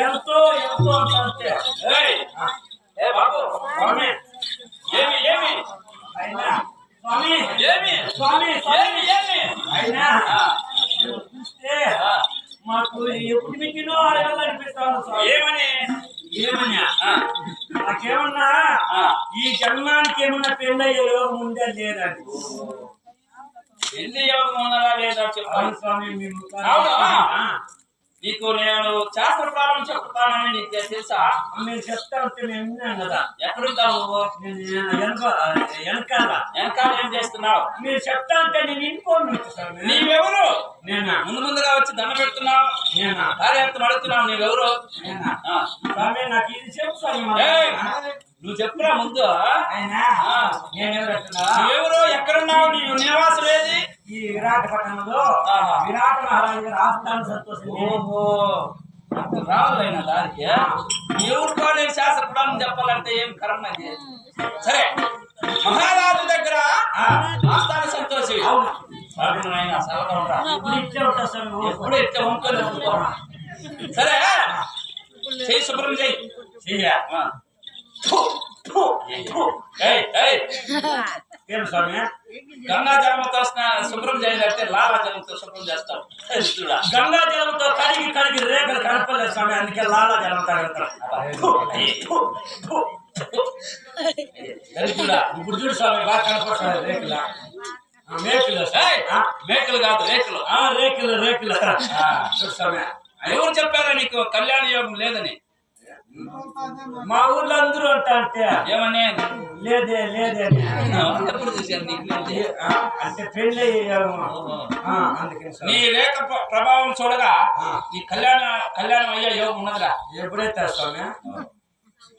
ఎంతో ఎంతో అంటే ఏ బాబు స్వామి స్వామి స్వామి స్వామి అయినా చూస్తే మాకు ఎప్పుడు మించినో అడగాలి ఏమని ఏమన్నా నాకేమన్నా ఈ జన్మానికి ఏమన్నా పెళ్ళి ముందే లోకం లేదండి ఎన్ని యోగం ఉన్నదా లేదా నీకు నేను శాస్త్ర ప్రారంభం చెప్తానని నీకు తెలుసా? మేము చెప్తా ఉంటే మేము విన్నాం కదా. ఎక్కడుంటావు నువ్వు? నేను వెనకాల. వెనకాల ఏం చేస్తున్నావు? మీరు చెప్తా ఉంటే నేను స్వామి. నీవెవరు? నేనా? ముందు ముందుగా వచ్చి దండ పెడుతున్నావు? నేనా? కార్యార్థం అడుగుతున్నావు నీవెవరు? నేనా? నాకు ఇది. ఏయ్, నువ్వు చెప్పురా ముందు. నువ్వెవరు? ఎక్కడున్నావు? నీ నివాసం ఏది? ఈ విరాట పట్టణంలో. విరాట మహారాజు గారు ఆస్థానం సంతోషం ఓహో. రావాలైన దానికి ఎవరికో నేను శాస్త్ర ప్రారంభం చెప్పాలంటే ఏం కర్మ ఇది సరే. మహారాజు దగ్గర ఆస్థాన సంతోషి. ఎప్పుడు వంకలు ఉంచుకో. సరే. చెయ్యి శుభ్రం చెయ్యి. చెయ్య. ఏం స్వామి? గంగా జలముతో శుభ్రం చేయాలంటే లాల జలంతో శుభ్రం చేస్తావు. చూడా. గంగా జలంతో కడిగి కడిగి రేఖలు కనపడలేదు స్వామి అందుకే లాలా జలం తగలుతారు దరిద్రుడా. ఇప్పుడు చూడు స్వామి బాగా కనపడుతుంది రేకుల. ఆ, మేకులు మేకలు కాదు రేకులు. ఆ, రేకులు రేకులు. చూడు స్వామి. ఎవరు చెప్పారా నీకు? కళ్యాణ యోగం లేదని. మా ఊర్లో అందరూ అంటా. ఏమని? లేదే లేదే. ఎప్పుడు చూశాను అంటే పెళ్ళి నీ ప్ర- ప్రభావం చూడగా. నీ కళ్యాణ కళ్యాణం అయ్యే యోగం ఉన్నదిరా. ఎప్పుడైతే స్వామి?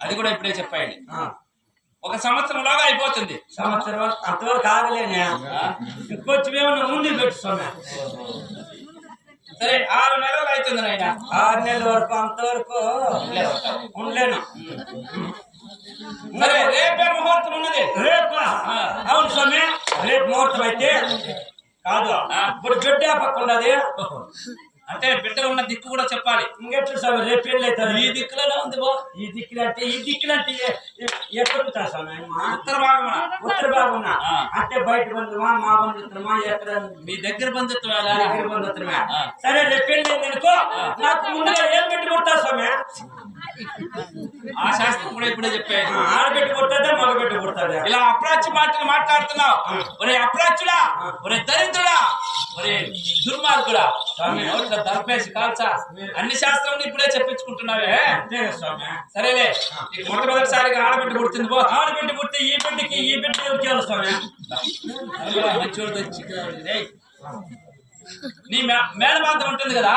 అది కూడా ఇప్పుడే చెప్పాయండి ఒక సంవత్సరంలోగా అయిపోతుంది. సంవత్సరం వరకు అంతవరకు ఆగలేనే. ఇంకొంచెం ఏమన్నా ముందు పెట్టు స్వామి. సరే ఆరు నెలలు అవుతుంది నాయన. ఆరు నెలల వరకు అంతవరకు ఉండలేను. సరే రేపే ముహూర్తం ఉన్నది. రేపు? అవును స్వామి రేపు ముహూర్తం అయితే కాదు. ఇప్పుడు బిడ్డ పక్క ఉన్నది. అంటే బిడ్డ ఉన్న దిక్కు కూడా చెప్పాలి. ఇంకెట్లు స్వామి? రేపు పెళ్ళి అవుతుంది. ఈ దిక్కులోనే ఉంది బో. ఈ దిక్కులు అంటే ఈ దిక్కులు అంటే ఎక్కడ స్వామి? ఉత్తర భాగమున. ఉత్తర భాగం. అంటే బయట బంధుమా మా బంధుత్వమా ఎక్కడ? మీ దగ్గర బంధుత్వం ఎలా దగ్గర బంధుత్వమే. సరే రేపు పెళ్ళి అనుకో. నాకు ముందుగా ఏం పెట్టి కొడతారు స్వామి? ఆ శాస్త్రం కూడా ఇప్పుడే చెప్పాను ఆడబెట్టి కొట్టదా మగ పెట్టి కొడతాదా? ఇలా అప్రాచ్య మాటలు మాట్లాడుతున్నావు. ఒరే అప్రాచ్యుడా? ఒరే దరిద్రుడా? ఒరే దుర్మార్గుడా? స్వామి నోట్ల దర్పేసి కాల్చా? అన్ని శాస్త్రం ఇప్పుడే చెప్పించుకుంటున్నావే సరేలే నీకు మొట్టమొదటిసారిగా ఆడబిడ్డ పుడుతుంది పో. ఆడబెట్టి పుడితే ఈ బిడ్డకి ఈ బిడ్డ ఎవరికి ఇవ్వాలి స్వామి. మంచోడు తెచ్చి. నీ మేనబాధం ఉంటుంది కదా?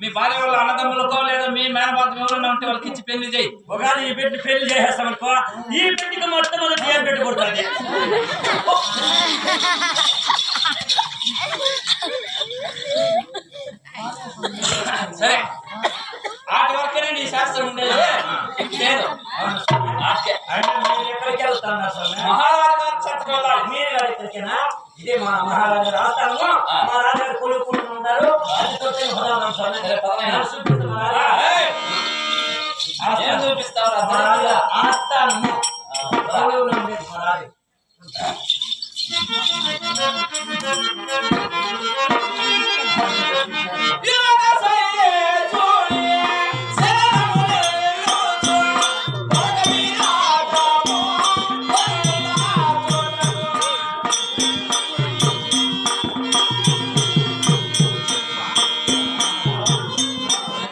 మీ భార్య వాళ్ళ అన్నదమ్ములకో లేదా మీ మేనబాధం ఎవరైనా ఉంటే వాళ్ళకి ఇచ్చి పెళ్ళి చేయి. ఒకవేళ ఈ బిడ్డ పెళ్ళి చేసేస్తాం అనుకో ఈ బిడ్డకి మొట్టమొదటి ఏం పెట్టి కొడుతుంది సరే. ఆటి వరకేనే నీ శాస్త్రం ఉండేది. లేదు. అంటే మీరు ఎక్కడికి మహారాజు గారి చెత్తకు వెళ్ళాలి మీరు గారి ఇక్కడికేనా ఇదే మా మహారాజు. రాస్తాము రాజుగారు.